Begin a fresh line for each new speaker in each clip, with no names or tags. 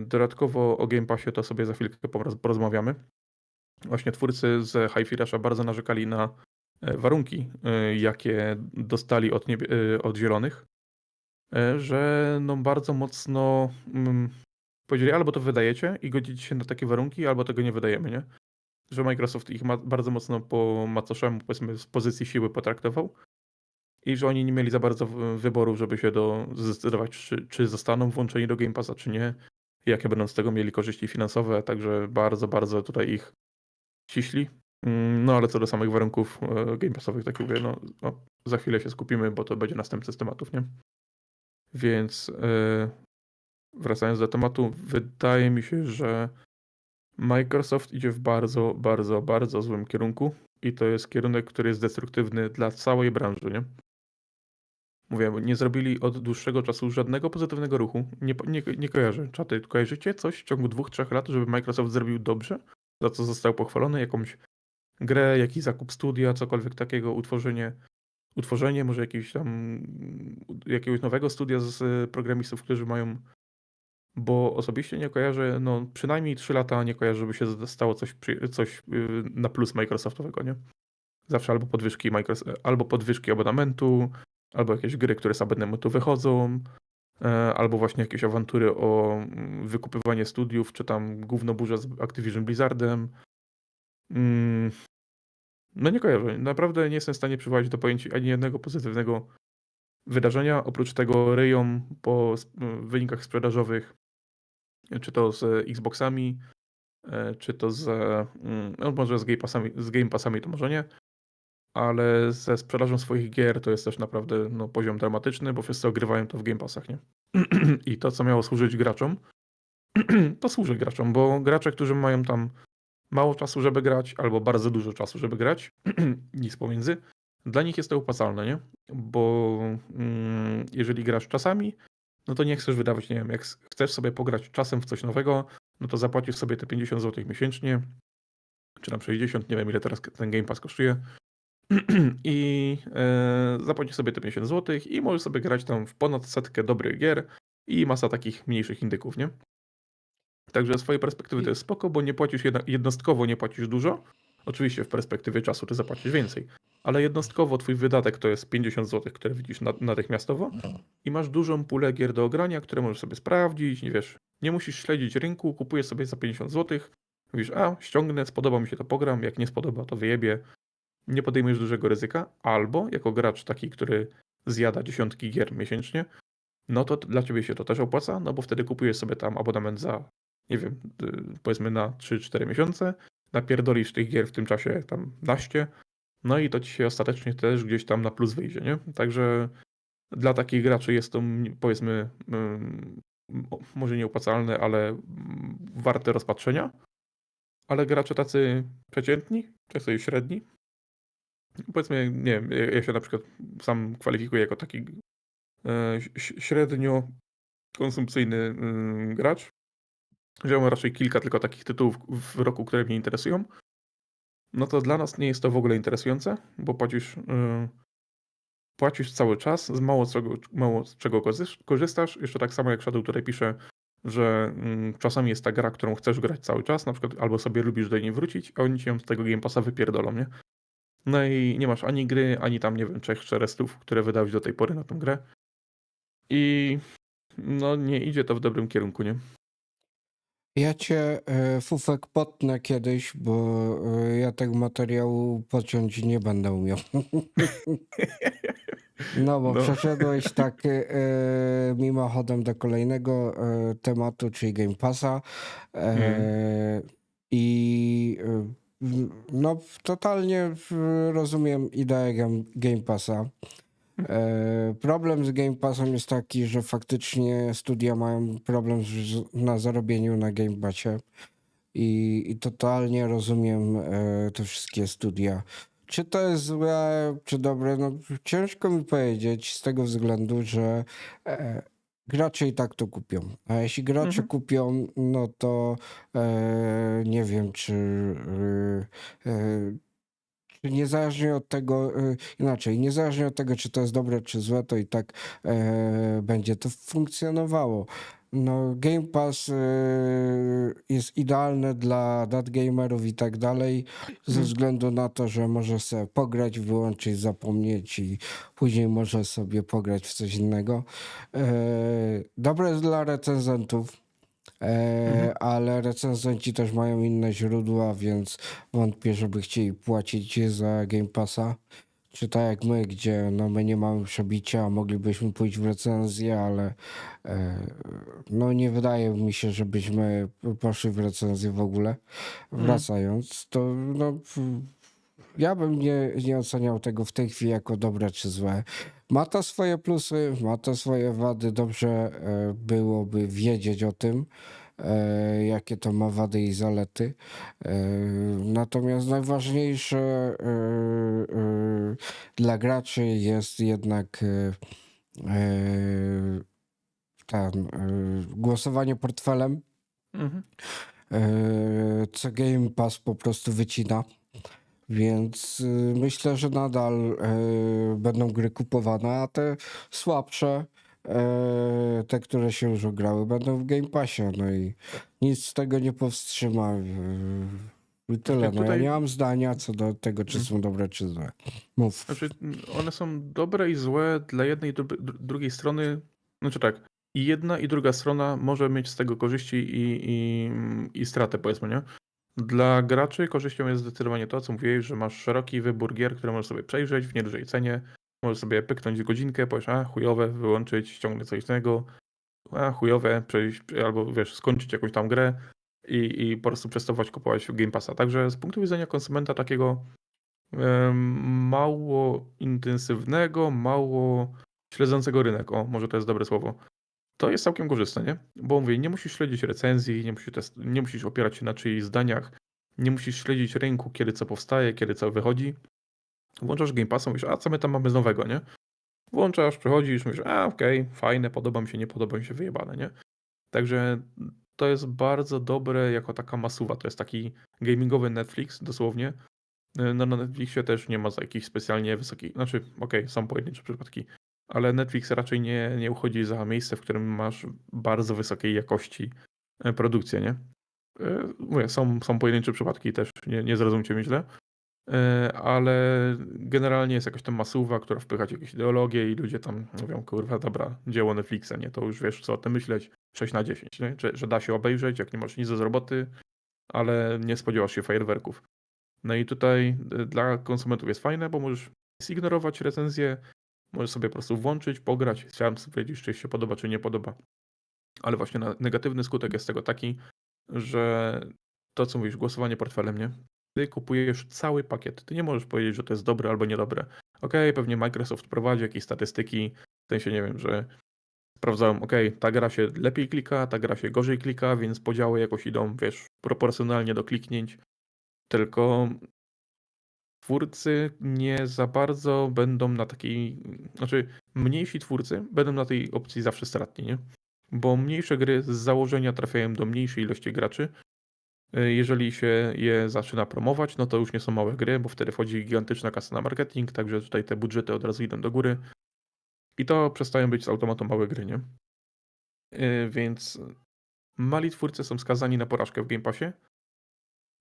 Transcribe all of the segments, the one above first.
dodatkowo o Game Passie to sobie za chwilkę poroz porozmawiamy. Właśnie twórcy z Hi-Fi Rusha bardzo narzekali na, e, warunki, e, jakie dostali od niebie e, od zielonych, że no bardzo mocno, mm, powiedzieli: "Albo to wydajecie i godzicie się na takie warunki, albo tego nie wydajemy", nie? Że Microsoft ich ma bardzo mocno po macoszemu, powiedzmy, z pozycji siły potraktował i że oni nie mieli za bardzo wyboru, żeby się do zdecydować, czy czy zostaną włączeni do Game Passa, czy nie, jakie będą z tego mieli korzyści finansowe, także bardzo, bardzo tutaj ich ciśli. Mm, no ale co do samych warunków, e, game passowych, tak mówię, no no za chwilę się skupimy, bo to będzie następcy z tematów, nie? Więc, e, wracając do tematu, wydaje mi się, że Microsoft idzie w bardzo, bardzo, bardzo złym kierunku i to jest kierunek, który jest destruktywny dla całej branży, nie? Mówię, nie zrobili od dłuższego czasu żadnego pozytywnego ruchu. Nie nie nie kojarzę. Czaty, kojarzycie coś w ciągu 2-3 lat, żeby Microsoft zrobił dobrze? Za co został pochwalony? Jakąś grę, jakiś zakup studia, cokolwiek takiego, utworzenie utworzenie może jakiegoś tam jakiegoś nowego studia z programistów, którzy mają bo osobiście nie kojarzę, no przynajmniej 3 lata nie kojarzę, żeby się stało coś coś, yy, na plus Microsoftowego, nie? Zawsze albo podwyżki Micros albo podwyżki abonamentu, albo jakieś gry, które z abonamentu wychodzą, e, albo właśnie jakieś awantury o mm, wykupywanie studiów, czy tam gównoburza z Activision Blizzardem. Mm. No nie kojarzę. Naprawdę nie jestem w stanie przywołać do pamięci ani jednego pozytywnego wydarzenia. Oprócz tego ryją po wynikach sprzedażowych, czy to z Xboxami, e, czy to z, mm, no może z Game Passami z Game Passami to może nie, ale ze sprzedażą swoich gier to jest też naprawdę, no, poziom dramatyczny, bo wszyscy ogrywają to w Game Passach, nie? I to, co miało służyć graczom, to służy graczom, bo gracze, którzy mają tam mało czasu, żeby grać, albo bardzo dużo czasu, żeby grać, nic pomiędzy, dla nich jest to opłacalne, nie? Bo, mm, jeżeli grasz czasami, no to nie chcesz wydawać, nie wiem, jak chcesz sobie pograć czasem w coś nowego, no to zapłacisz sobie te 50 zł miesięcznie, czy tam 60, nie wiem ile teraz ten Game Pass kosztuje, i e, zapłacisz sobie te 50 zł i możesz sobie grać tam w ponad setkę dobrych gier i masa takich mniejszych indyków, nie? Także z swojej perspektywy to jest spoko, bo nie płacisz jednostkowo nie płacisz dużo. Oczywiście w perspektywie czasu ty zapłacisz więcej, ale jednostkowo twój wydatek to jest 50 zł, które widzisz natychmiastowo i masz dużą pulę gier do ogrania, które możesz sobie sprawdzić, nie wiesz, nie musisz śledzić rynku, kupujesz sobie za 50 zł, mówisz, a ściągnę, spodoba mi się to program, jak nie spodoba to wyjebie, nie podejmujesz dużego ryzyka, albo jako gracz taki, który zjada dziesiątki gier miesięcznie, no to dla ciebie się to też opłaca, no bo wtedy kupujesz sobie tam abonament za, nie wiem, powiedzmy na 3-4 miesiące, napierdolisz tych gier w tym czasie tam naście, no i to ci się ostatecznie też gdzieś tam na plus wyjdzie, nie? Także dla takich graczy jest to powiedzmy może nieopłacalne, ale warte rozpatrzenia. Ale gracze tacy przeciętni, czy średni, Powiedzmy, nie wiem, ja się na przykład sam kwalifikuję jako taki e, średnio konsumpcyjny mm, gracz, mam raczej kilka tylko takich tytułów w roku, które mnie interesują. No to dla nas nie jest to w ogóle interesujące, bo płacisz, e, płacisz cały czas, z mało czego, mało z czego korzystasz. Jeszcze tak samo jak Shadow tutaj pisze, że mm, czasami jest ta gra, którą chcesz grać cały czas, na przykład albo sobie lubisz do niej wrócić, a oni ci ją z tego Game Passa wypierdolą, nie? No i nie masz ani gry, ani tam, nie wiem, trzech czterestów, które wydałeś do tej pory na tą grę. I no nie idzie to w dobrym kierunku, nie?
Ja cię e, Fufek potnę kiedyś, bo e, ja tego materiału pociąć nie będę umiał. No, bo
No.
przeszedłeś tak e, mimochodem do kolejnego tematu, czyli Game Passa.
Mhm.
I e, no, totalnie rozumiem ideę Game Passa. E, problem z Game Passem jest taki, że faktycznie studia mają problem z, na zarobieniu na Game Passie i, i totalnie rozumiem e, te wszystkie studia. Czy to jest złe, czy dobre? No, ciężko mi powiedzieć z tego względu, że e, gracze i tak to kupią. A jeśli gracze
Mhm.
kupią, no to e, nie wiem, czy, e, e, czy niezależnie od tego, e, inaczej, niezależnie od tego, czy to jest dobre, czy złe, to i tak e, będzie to funkcjonowało. No, Game Pass y, jest idealny dla datgamerów i tak dalej, ze
Mhm.
względu na to, że może sobie pograć, wyłączyć, zapomnieć i później może sobie pograć w coś innego. E, dobre jest dla recenzentów, e,
Mhm.
ale recenzenci też mają inne źródła, więc wątpię, żeby chcieli płacić za Game Passa. Czy tak jak my, gdzie no my nie mamy przebicia, moglibyśmy pójść w recenzję, ale e, no nie wydaje mi się, żebyśmy poszli w recenzję w ogóle.
Mhm.
Wracając, to no, ja bym nie, nie oceniał tego w tej chwili jako dobre czy złe. Ma to swoje plusy, ma to swoje wady. Dobrze e, byłoby wiedzieć o tym, jakie to ma wady i zalety. E, Natomiast najważniejsze e, e, dla graczy jest jednak e, e, ten, e, głosowanie portfelem,
Mhm.
e, co Game Pass po prostu wycina. Więc myślę, że nadal e, będą gry kupowane, a te słabsze, e, te, które się już ograły, będą w Game Passie. No i nic z tego nie powstrzyma. I tyle. No ja nie mam zdania co do tego, czy
Mhm.
są dobre, czy złe. Mów.
Znaczy, one są dobre i złe dla jednej i dru- dru- drugiej strony. Znaczy tak, i jedna i druga strona może mieć z tego korzyści i, i, i stratę, powiedzmy, nie? Dla graczy korzyścią jest zdecydowanie to, co mówiłeś, że masz szeroki wybór gier, które możesz sobie przejrzeć w niedużej cenie. Możesz sobie pyknąć godzinkę, powiesz, a chujowe, wyłączyć, ściągnąć coś innego, a chujowe, przejść, albo wiesz, skończyć jakąś tam grę i, i po prostu przestować kupować Game Passa. Także z punktu widzenia konsumenta takiego mało intensywnego, mało śledzącego rynek, o może to jest dobre słowo, to jest całkiem korzystne, nie? Bo mówię, nie musisz śledzić recenzji, nie musisz, test, nie musisz opierać się na czyichś zdaniach, nie musisz śledzić rynku, kiedy co powstaje, kiedy co wychodzi. Włączasz Game Passa, mówisz, a co my tam mamy z nowego, nie? Włączasz, przechodzisz, mówisz, a okej, fajne, podoba mi się, nie podoba mi się, wyjebane, nie? Także to jest bardzo dobre jako taka masuwa, to jest taki gamingowy Netflix dosłownie. No na Netflixie też nie ma za jakichś specjalnie wysokich, znaczy okej, są pojedyncze przypadki, ale Netflix raczej nie, nie uchodzi za miejsce, w którym masz bardzo wysokiej jakości e, produkcję, nie? E, Mówię, są, są pojedyncze przypadki też, nie, nie zrozumcie mnie źle, E, ale generalnie jest jakaś tam masuwa, która wpycha jakieś ideologie i ludzie tam mówią, kurwa, dobra, dzieło Netflixa, nie? To już wiesz, co o tym myśleć, 6 na 10, nie? Że, że da się obejrzeć, jak nie masz nic z roboty, ale nie spodziewasz się fajerwerków. No i tutaj y, dla konsumentów jest fajne, bo możesz zignorować recenzję, możesz sobie po prostu włączyć, pograć, sam stwierdzić, czy się podoba, czy nie podoba. Ale właśnie negatywny skutek jest tego taki, że to, co mówisz, głosowanie portfelem, nie? Ty kupujesz cały pakiet. Ty nie możesz powiedzieć, że to jest dobre albo niedobre. Okej, pewnie Microsoft prowadzi jakieś statystyki, w sensie nie wiem, że sprawdzałem, okej, ta gra się lepiej klika, ta gra się gorzej klika, więc podziały jakoś idą, wiesz, proporcjonalnie do kliknięć. Tylko twórcy nie za bardzo będą na takiej, znaczy mniejsi twórcy będą na tej opcji zawsze stratni, nie? Bo mniejsze gry z założenia trafiają do mniejszej ilości graczy. Y, Jeżeli się je zaczyna promować, no to już nie są małe gry, bo wtedy wchodzi gigantyczna kasa na marketing, także tutaj te budżety od razu idą do góry. I to przestają być z automatu małe gry, nie? Y, Więc mali twórcy są skazani na porażkę w Game Passie.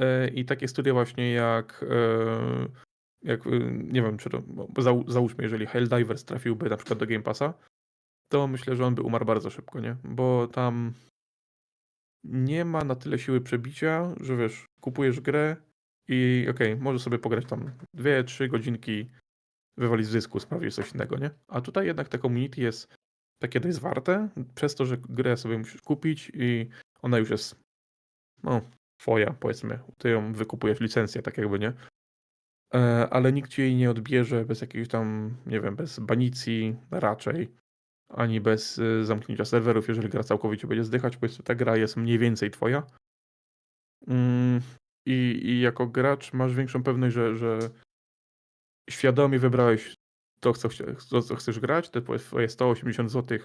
E, I takie studia właśnie jak, e, jak e, nie wiem, czy to, zał- załóżmy, jeżeli Helldivers trafiłby na przykład do Game Passa, to myślę, że on by umarł bardzo szybko, nie? Bo tam nie ma na tyle siły przebicia, że wiesz, kupujesz grę i okej, możesz sobie pograć tam dwie, trzy godzinki, wywalić z dysku, sprawić coś innego, nie? A tutaj jednak te community jest takie dość zwarte, przez to, że grę sobie musisz kupić i ona już jest no, twoja, powiedzmy. Ty ją wykupujesz licencję, tak jakby, nie? E, ale nikt ci jej nie odbierze bez jakiejś tam, nie wiem, bez banicji raczej, ani bez y, zamknięcia serwerów, jeżeli gra całkowicie będzie zdychać, powiedzmy, ta gra jest mniej więcej twoja. Mm, i, I jako gracz masz większą pewność, że, że świadomie wybrałeś to, co, to, co chcesz grać, te twoje 180 zł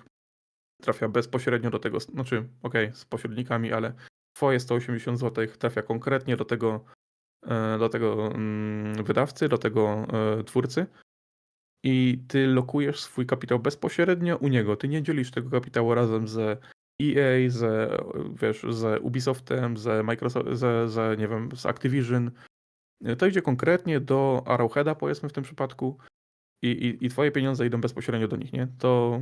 trafia bezpośrednio do tego, znaczy, okej, z pośrednikami, ale twoje 180 zł trafia konkretnie do tego, e, do tego mm, wydawcy, do tego e, twórcy i ty lokujesz swój kapitał bezpośrednio u niego. Ty nie dzielisz tego kapitału razem ze EA, z, wiesz, z Ubisoftem, z Microsoft, z, z, nie wiem, z Activision. To idzie konkretnie do Arrowheada, powiedzmy w tym przypadku, i, i, i twoje pieniądze idą bezpośrednio do nich, nie? To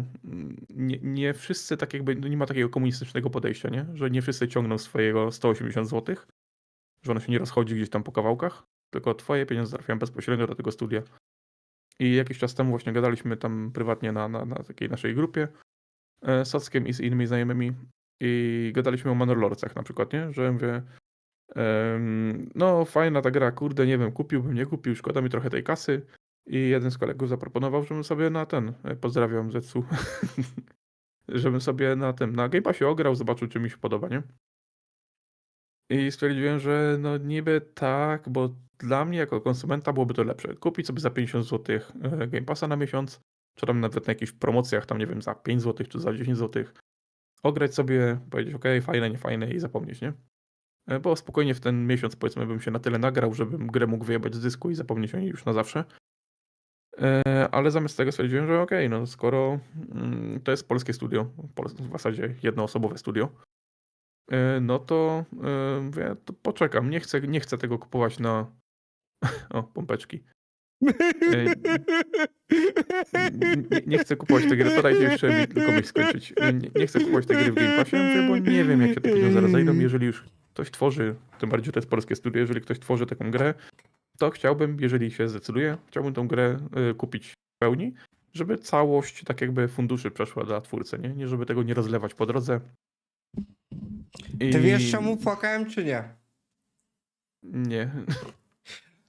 nie, nie wszyscy tak jakby, no nie ma takiego komunistycznego podejścia, nie? Że nie wszyscy ciągną swojego 180 zł, że ono się nie rozchodzi gdzieś tam po kawałkach, tylko twoje pieniądze trafiają bezpośrednio do tego studia. I jakiś czas temu właśnie gadaliśmy tam prywatnie na, na, na takiej naszej grupie e, z Sockiem i z innymi znajomymi i gadaliśmy o Manor Lordsach na przykład, nie? Że mówię, em, no fajna ta gra, kurde, nie wiem, kupiłbym, nie kupił, szkoda mi trochę tej kasy. I jeden z kolegów zaproponował, żebym sobie na ten, e, pozdrawiam Zetsu, żebym sobie na tym, na Game Passie ograł, zobaczył, czy mi się podoba, nie? I stwierdziłem, że no niby tak, bo dla mnie jako konsumenta byłoby to lepsze. Kupić sobie za 50 zł Game Passa na miesiąc, czy tam nawet na jakichś promocjach, tam nie wiem, za 5 zł czy za 10 zł. Ograć sobie, powiedzieć, ok, fajne, nie fajne i zapomnieć, nie? E, Bo spokojnie w ten miesiąc, powiedzmy, bym się na tyle nagrał, żebym grę mógł wyjebać z dysku i zapomnieć o niej już na zawsze. E, Ale zamiast tego stwierdziłem, że okej, no skoro mm, to jest polskie studio, w zasadzie jednoosobowe studio, e, no to e, to poczekam, nie chcę, nie chcę tego kupować na... O, pompeczki. Nie, nie chcę kupować tej gry, podajcie jeszcze mi tylko myśl skończyć. Nie, nie chcę kupować tej gry w Game Passie, bo nie wiem, jak się te pieniądze rozejdą. Jeżeli już ktoś tworzy, tym bardziej, to jest polskie studio, jeżeli ktoś tworzy taką grę, to chciałbym, jeżeli się zdecyduje, chciałbym tą grę y, kupić w pełni, żeby całość tak jakby funduszy przeszła dla twórcy, nie? Nie żeby tego nie rozlewać po drodze. I...
Ty wiesz czemu płakałem czy nie?
Nie.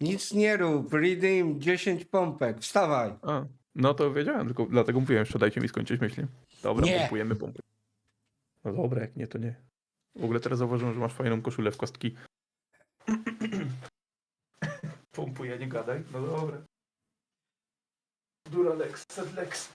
Nic nie rób, redeem 10 pompek, wstawaj.
A, no to wiedziałem, tylko dlatego mówiłem jeszcze, dajcie mi skończyć myśli. Dobra,
Nie.
pompujemy pompy. No dobra, jak nie, to nie. W ogóle teraz zauważyłem, że masz fajną koszulę w kostki. Pompuję, nie gadaj. No dobra. Duralex, Sedlex.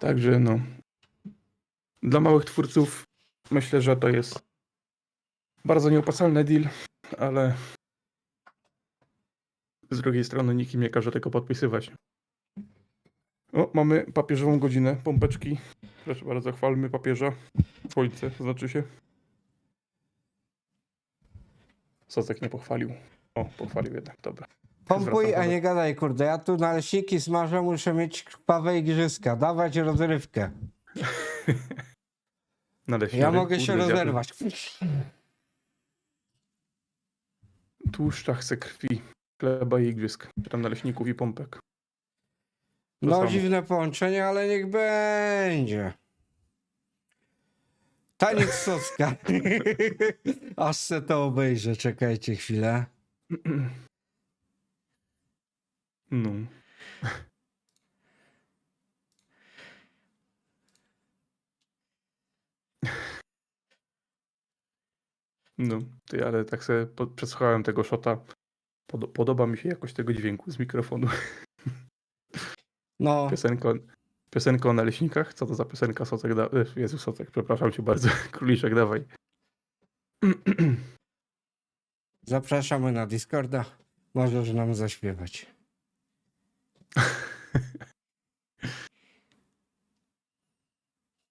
Także no. Dla małych twórców myślę, że to jest bardzo nieopłacalny deal, ale z drugiej strony nikt im nie każe tego podpisywać. O, mamy papieżową godzinę, pompeczki. Proszę bardzo, chwalmy papieża. Słońce, znaczy się. Sosek nie pochwalił. O, pochwalił jednak, dobra.
Pompuj,
Zwracam
a nie gadaj, kurde. Ja tu naleśniki smażę, muszę mieć krwawe igrzyska. Dawać rozrywkę.
Naleśniki,
Ja mogę się
kurde, zjadłem.
rozerwać.
Tłuszcza chce krwi, chleba i igrzysk. Czy tam naleśników i pompek. To
No
samo.
dziwne połączenie, ale niech będzie. Taniec soska. Aż se to obejrzę, czekajcie chwilę.
No. No, ty, ale tak sobie po- przesłuchałem tego shota. Pod, podoba mi się jakość tego dźwięku z mikrofonu.
No,
Piosenka, piosenka o naleśnikach. Co to za piosenka? Socek da... e, Jezu, Socek, przepraszam cię bardzo. Króliczek, dawaj.
zapraszamy na Discorda. Możesz nam zaśpiewać.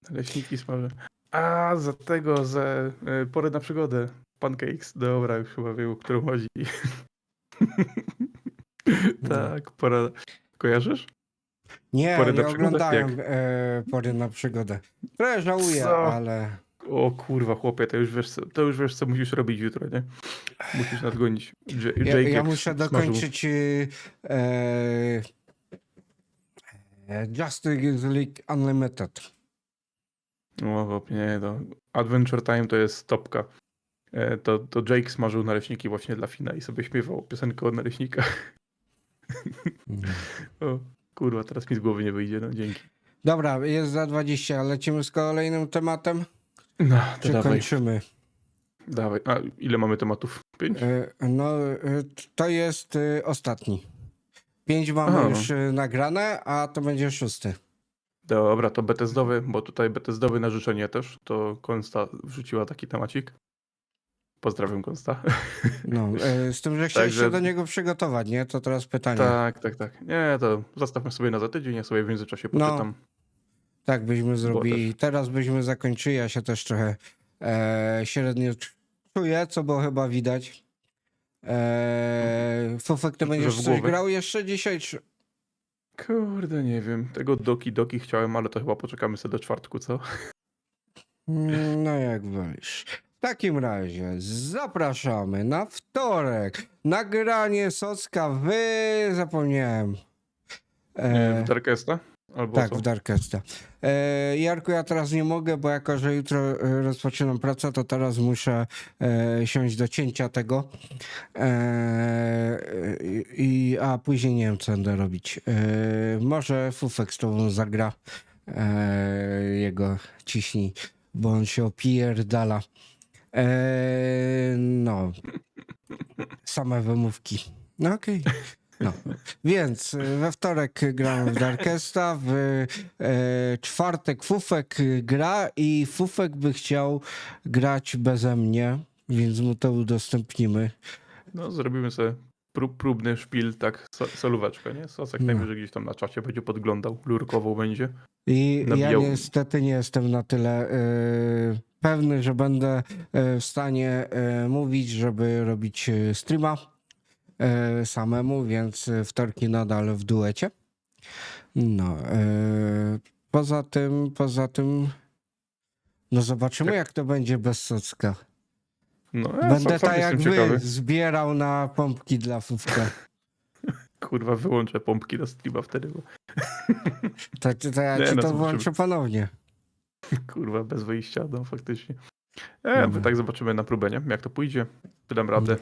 Naleśniki smażę. A, za tego, za e, porę na przygodę. Pancakes. Dobra, już chyba wiem, o którą chodzi. tak, pora... Kojarzysz?
Nie,
Pory na
nie
przygodę?
oglądałem e, pory na przygodę. Trochę żałuję,
Co?
ale
O kurwa, chłopie, to już wiesz, co, to już wiesz, co musisz robić jutro, nie? Musisz nadgonić. J-
ja, ja muszę dokończyć e, e, Justice League Unlimited.
O, chłopie, nie, to Adventure Time to jest topka. E, To, to Jake smażył naleśniki właśnie dla Fina i sobie śpiewał piosenkę o naleśnikach. O, kurwa, teraz mi z głowy nie wyjdzie, no dzięki.
Dobra, jest za 20. Lecimy z kolejnym tematem?
No, to dawaj,
kończymy?
dawaj. A ile mamy tematów? Pięć?
E, No, e, to jest e, ostatni. Pięć mamy
Aha.
już nagrane, a to będzie szósty.
Dobra, to Bethesdowy, bo tutaj Bethesdowy na życzenie też, to Konsta wrzuciła taki temacik. Pozdrawiam Konsta.
No, z tym, że chcieliście
Także-
do niego przygotować, nie? To teraz pytanie.
tak, tak, tak. Nie, to zostawmy sobie na za tydzień, ja sobie w międzyczasie
No. Tak byśmy zrobili. Teraz byśmy zakończyli. Ja się też trochę e, średnio cz- czuję, co było chyba widać. E, Fufek, ty
Że
będziesz coś grał jeszcze dzisiaj? Czy...
Kurde, nie wiem. Tego Doki Doki chciałem, ale to chyba poczekamy sobie do czwartku, co?
Mm, No jak wolisz. W takim razie zapraszamy na wtorek. Nagranie Socka w... zapomniałem. E,
Darkesta? Albo
Tak,
co?
w Darkesta. E, Jarku, ja teraz nie mogę, bo jako, że jutro e, rozpoczynam pracę, to teraz muszę e, siąść do cięcia tego. E, i, a później nie wiem, co będę robić. E, może Fufek z tobą zagra. E, jego ciśnij, bo on się opierdala. E, no. Same wymówki. No okej. No. Więc y, we wtorek gramy w Darkesta, w e, czwartek Fufek gra i Fufek by chciał grać beze mnie, więc mu to udostępnimy.
No, zrobimy sobie prób, próbny szpil, tak, so, solóweczkę, nie? Sosek
No.
najwyżej gdzieś tam na czacie będzie podglądał, lurkował będzie.
I ja
Nabijał-
niestety nie jestem na tyle y, pewny, że będę y, w stanie mówić, żeby robić streama samemu, więc y, wtorki nadal w duecie. No, y, poza tym, poza tym, no zobaczymy
Tak.
jak to będzie bez Socka.
No, ja
Będę tak jak wy, zbierał na pompki dla Fufka.
Kurwa, wyłączę pompki do streama wtedy, bo
To, to, to ja
Nie,
ci
no
to włączę ponownie.
kurwa, bez wyjścia, no faktycznie. E, tak zobaczymy na próbę, nie? Jak to pójdzie, to dam radę.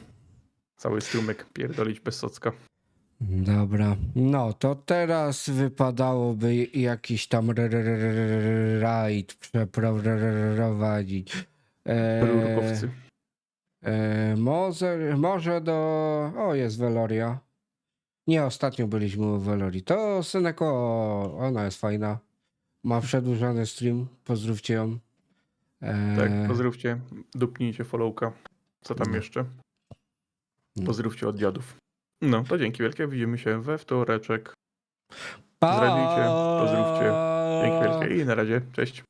Cały strumyk pierdolić bez socka.
Dobra, no to teraz wypadałoby jakiś tam rajd przeprowadzić. E,
Rurkowcy.
e, może, może do... O, jest Veloria. Nie, ostatnio byliśmy u Velorii. To Seneko, ona jest fajna. Ma przedłużony stream, pozdrówcie ją. E,
Tak, pozdrówcie, dupnijcie followka. Co tam
No.
jeszcze? Pozdrówcie od dziadów. No, to dzięki wielkie, widzimy się we wtoreczek.
pa!
zdradzicie, pozdrówcie. Dzięki wielkie i na razie, cześć.